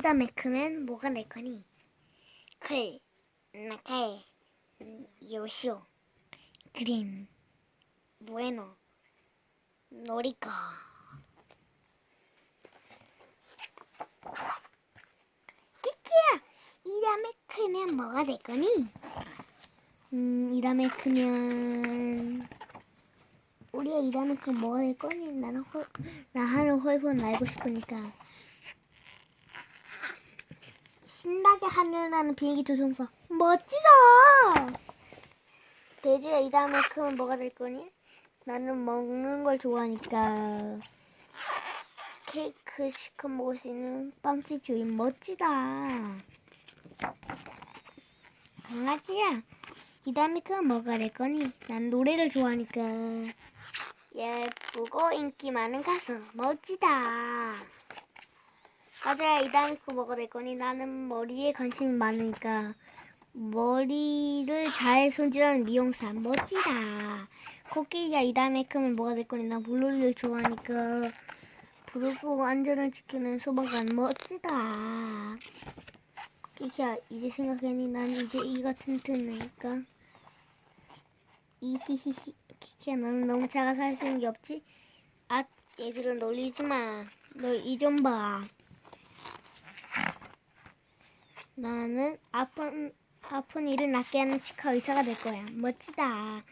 이다음에 크면 뭐가 될 거니? 클, 나칼, 음, 요시오, 그린, 부에노, 노리코. 키키야, 이 다음에 크면 뭐가 될 거니? 음, 이 다음에 크면 우리가 이다음에 크면 뭐가 될 거니? 나는 홀, 나 하는 홀폰 알고 싶으니까. 신나게 하늘나는 비행기 조종사. 멋지다! 돼지가 이 다음에 크면 뭐가 될 거니? 나는 먹는 걸 좋아하니까. 케이크 시켜 먹을 수 있는 빵집 주인 멋지다. 강아지야, 이 다음에 크면 뭐가 될 거니? 난 노래를 좋아하니까. 예쁘고 인기 많은 가수 멋지다. 맞아요. 이 다음에 그 뭐가 될 거니? 나는 머리에 관심이 많으니까 머리를 잘 손질하는 미용사 멋지다. 코끼리야 이 다음에 크면 뭐가 될 거니? 나 물놀이를 좋아하니까 부르고 안전을 지키는 소방관 멋지다. 키키야 이제 생각해니 난 이제 이가 튼튼하니까 이히히히 키키야 너는 너무 작아서 할 수 있는 게 없지? 아 얘들은 놀리지 마. 너 이 좀 봐. 나는 아픈 아픈 일을 낫게 하는 치과 의사가 될 거야. 멋지다.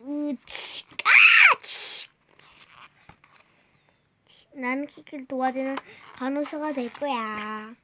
으치, 아! 치. 나는 키키를 도와주는 간호사가 될 거야.